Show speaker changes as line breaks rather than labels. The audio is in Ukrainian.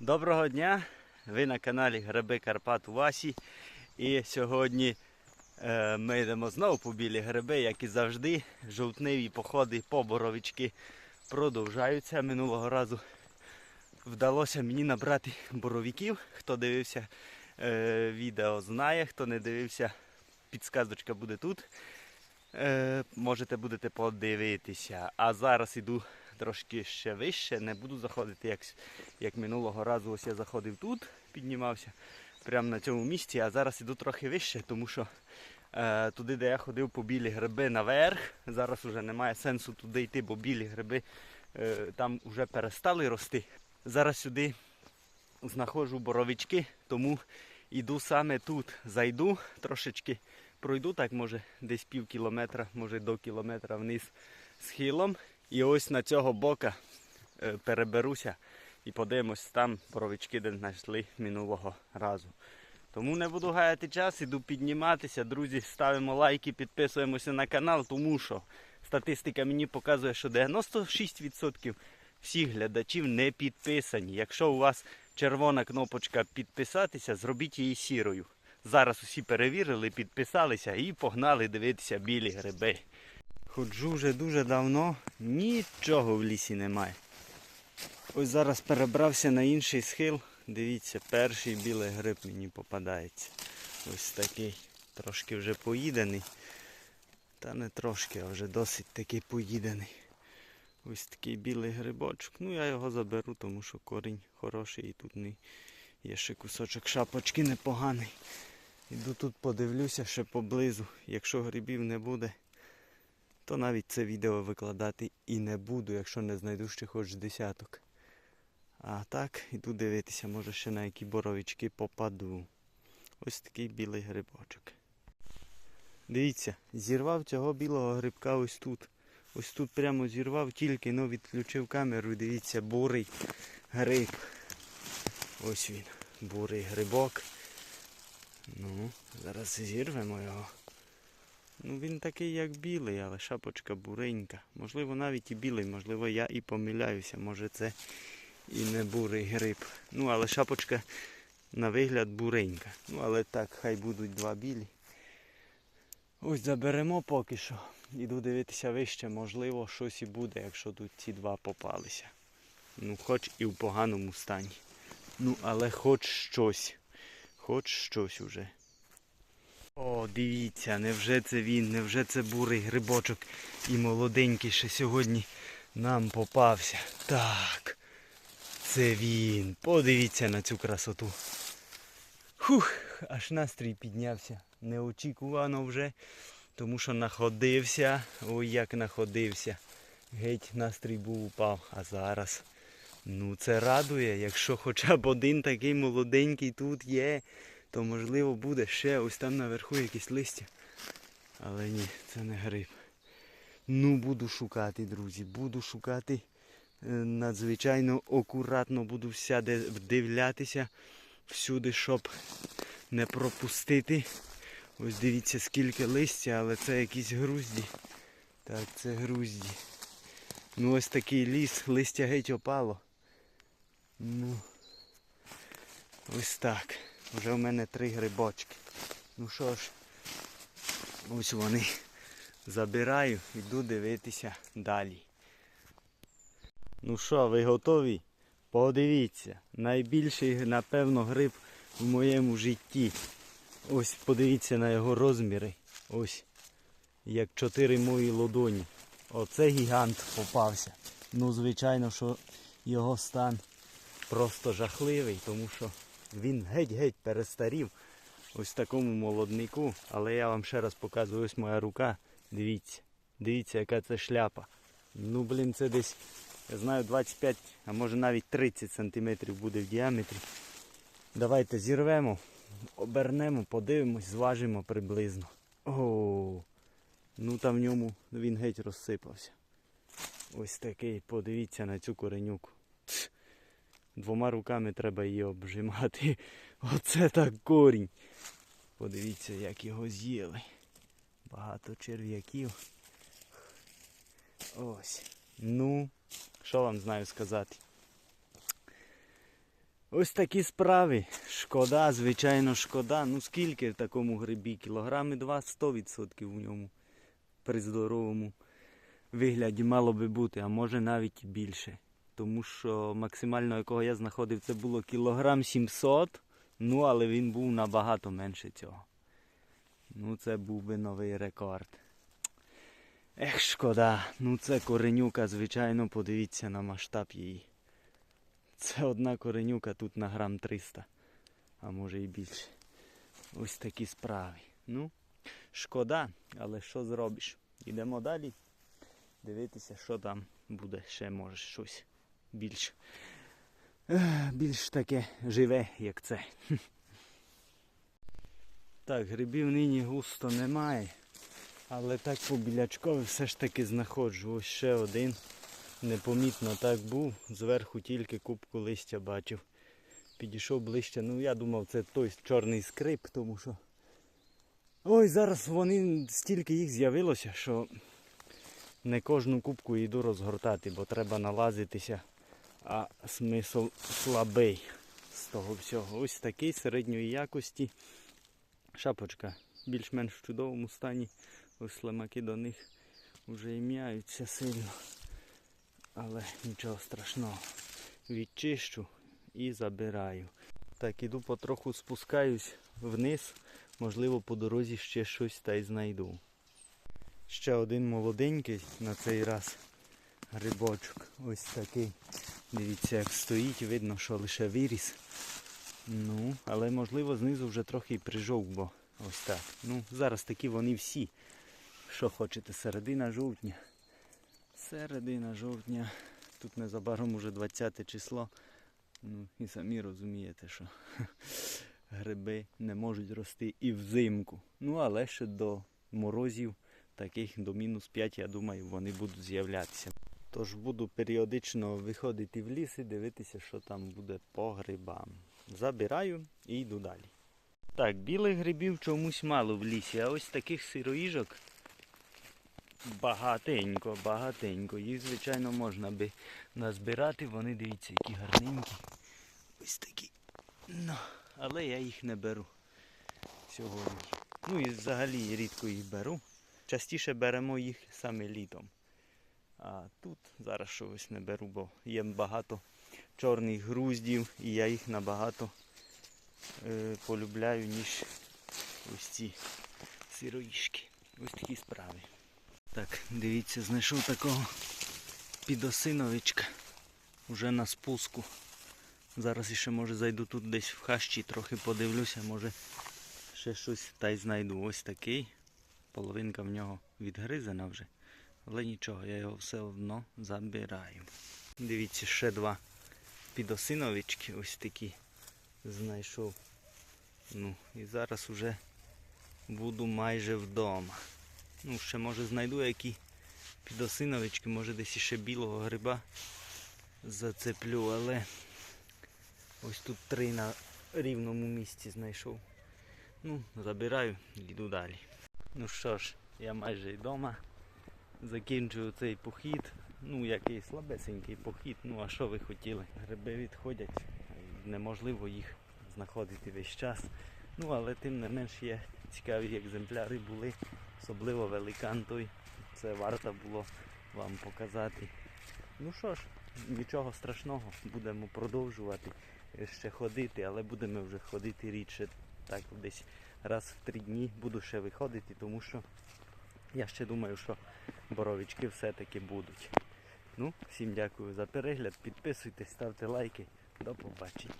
Доброго дня! Ви на каналі Гриби Карпат у Васі. І сьогодні е, ми йдемо знову по білі гриби, як і завжди. Жовтневі походи по боровички продовжаються. Минулого разу вдалося мені набрати боровиків. Хто дивився е, відео, знає, хто не дивився, підсказочка буде тут. Е, можете будете подивитися. А зараз іду трошки ще вище, не буду заходити, як, як минулого разу. Ось я заходив тут, піднімався прямо на цьому місці, а зараз іду трохи вище, тому що е, туди, де я ходив по білі гриби наверх, зараз вже немає сенсу туди йти, бо білі гриби е, там вже перестали рости. Зараз сюди знаходжу боровички, тому йду саме тут. Зайду трошечки пройду, так може десь пів кілометра, може до кілометра вниз схилом. І ось на цього бока е, переберуся і подивимось там боровички, де знайшли минулого разу. Тому не буду гаяти час, іду підніматися. Друзі, ставимо лайки, підписуємося на канал, тому що статистика мені показує, що 96% всіх глядачів не підписані. Якщо у вас червона кнопочка підписатися, зробіть її сірою. Зараз усі перевірили, підписалися і погнали дивитися білі гриби. Ходжу вже дуже давно, нічого в лісі немає. Ось зараз перебрався на інший схил. Дивіться, перший білий гриб мені попадається. Ось такий. Трошки вже поїдений. Та не трошки, а вже досить такий поїдений. Ось такий білий грибочок. Ну я його заберу, тому що корінь хороший і тут не є ще кусочок шапочки непоганий. Іду тут подивлюся ще поблизу. Якщо грибів не буде, то навіть це відео викладати і не буду, якщо не знайду ще хоч десяток. А так, іду дивитися, може ще на які боровички попаду. Ось такий білий грибочок. Дивіться, зірвав цього білого грибка ось тут. Ось тут прямо зірвав, тільки ну, відключив камеру і дивіться, бурий гриб. Ось він, бурий грибок. Ну, зараз зірвемо його. Ну він такий як білий, але шапочка буренька. Можливо навіть і білий, можливо я і помиляюся, може це і не бурий гриб. Ну, але шапочка на вигляд буренька. Ну, але так, хай будуть два білі. Ось заберемо поки що. Іду дивитися вище, можливо, щось і буде, якщо тут ці два попалися. Ну, хоч і в поганому стані. Ну, але хоч щось. Хоч щось уже. О, дивіться, невже це він, невже це бурий грибочок і молоденький ще сьогодні нам попався. Так, це він. Подивіться на цю красоту. Хух, аж настрій піднявся. Неочікувано вже, тому що находився. Ой, як находився. Геть настрій був упав. А зараз. Ну це радує, якщо хоча б один такий молоденький тут є, то можливо буде ще ось там наверху якісь листя. Але ні, це не гриб. Ну буду шукати, друзі, буду шукати. Е, Надзвичайно акуратно буду всяде вдивлятися всюди, щоб не пропустити. Ось дивіться скільки листя, але це якісь грузді. Так, це грузді. Ну ось такий ліс, листя геть опало. Ну ось так. Вже в мене три грибочки. Ну що ж, ось вони. Забираю, йду дивитися далі. Ну що, ви готові? Подивіться, найбільший, напевно, гриб в моєму житті. Ось подивіться на його розміри. Ось. Як чотири мої ладоні. Оце гігант попався. Ну, звичайно, що його стан просто жахливий, тому що він геть-геть перестарів ось такому молоднику. Але я вам ще раз показую ось моя рука. Дивіться. Дивіться, яка це шляпа. Ну, блін, це десь, я знаю, 25, а може навіть 30 сантиметрів буде в діаметрі. Давайте зірвемо, обернемо, подивимось, зважимо приблизно. О, ну там в ньому він геть розсипався. Ось такий, подивіться на цю коренюку. Двома руками треба її обжимати. Оце так корінь. Подивіться, як його з'їли. Багато черв'яків. Ось. Ну, що вам знаю сказати. Ось такі справи. Шкода, звичайно, шкода. Ну скільки в такому грибі? Кілограми 2 100% у ньому. При здоровому вигляді мало би бути, а може навіть більше. Тому що максимально якого я знаходив, це було кілограм 700, ну але він був набагато менше цього. Ну це був би новий рекорд. Ех, шкода. Ну це коренюка, звичайно, подивіться на масштаб її. Це одна коренюка тут на грам 300, а може і більше. Ось такі справи. Ну, шкода, але що зробиш? Йдемо далі. Дивитися, що там буде ще може щось більш, більш таке живе, як це. Так, грибів нині густо немає. Але так по білячкові все ж таки знаходжу. Ось ще один. Непомітно так був. Зверху тільки кубку листя бачив. Підійшов ближче. Ну я думав, це той чорний скрип, тому що. Ой, зараз вони стільки їх з'явилося, що не кожну кубку йду розгортати, бо треба налазитися, а смисл слабий з того всього. Ось такий середньої якості. Шапочка більш-менш в чудовому стані. Ось слимаки до них вже ім'яються сильно. Але нічого страшного. Відчищу і забираю. Так, іду потроху спускаюсь вниз. Можливо, по дорозі ще щось та й знайду. Ще один молоденький на цей раз грибочок. Ось такий. Дивіться, як стоїть, видно, що лише виріс. Ну, але можливо знизу вже трохи і прижовк, бо ось так. Ну, зараз такі вони всі. Що хочете, середина жовтня. Середина жовтня. Тут незабаром уже 20 число. Ну і самі розумієте, що гриби не можуть рости і взимку. Ну, але ще до морозів, таких до мінус 5, я думаю, вони будуть з'являтися. Тож буду періодично виходити в ліс і дивитися, що там буде по грибам. Забираю і йду далі. Так, білих грибів чомусь мало в лісі, а ось таких сироїжок багатенько, багатенько. Їх, звичайно, можна би назбирати. Вони дивіться, які гарненькі. Ось такі. Ну, але я їх не беру сьогодні. Ну і взагалі рідко їх беру. Частіше беремо їх саме літом. А тут зараз щось не беру, бо є багато чорних груздів і я їх набагато е, полюбляю, ніж ось ці сироїшки. Ось такі справи. Так, дивіться, знайшов такого підосиновичка вже на спуску. Зараз ще може зайду тут десь в хащі, трохи подивлюся, може ще щось та й знайду. Ось такий. Половинка в нього відгризана вже. Але нічого, я його все одно забираю. Дивіться, ще два підосиновички ось такі знайшов. Ну, і зараз уже буду майже вдома. Ну, ще може знайду які підосиновички, може десь іще білого гриба зацеплю, але ось тут три на рівному місці знайшов. Ну, забираю йду далі. Ну що ж, я майже вдома. Закінчую цей похід. Ну, який слабесенький похід. Ну а що ви хотіли? Гриби відходять. Неможливо їх знаходити весь час. Ну, але тим не менш є цікаві екземпляри були. Особливо великан той. Це варто було вам показати. Ну що ж, нічого страшного, будемо продовжувати ще ходити, але будемо вже ходити рідше. Так, десь раз в три дні буду ще виходити, тому що я ще думаю, що боровички все-таки будуть. Ну, всім дякую за перегляд, підписуйтесь, ставте лайки. До побачення.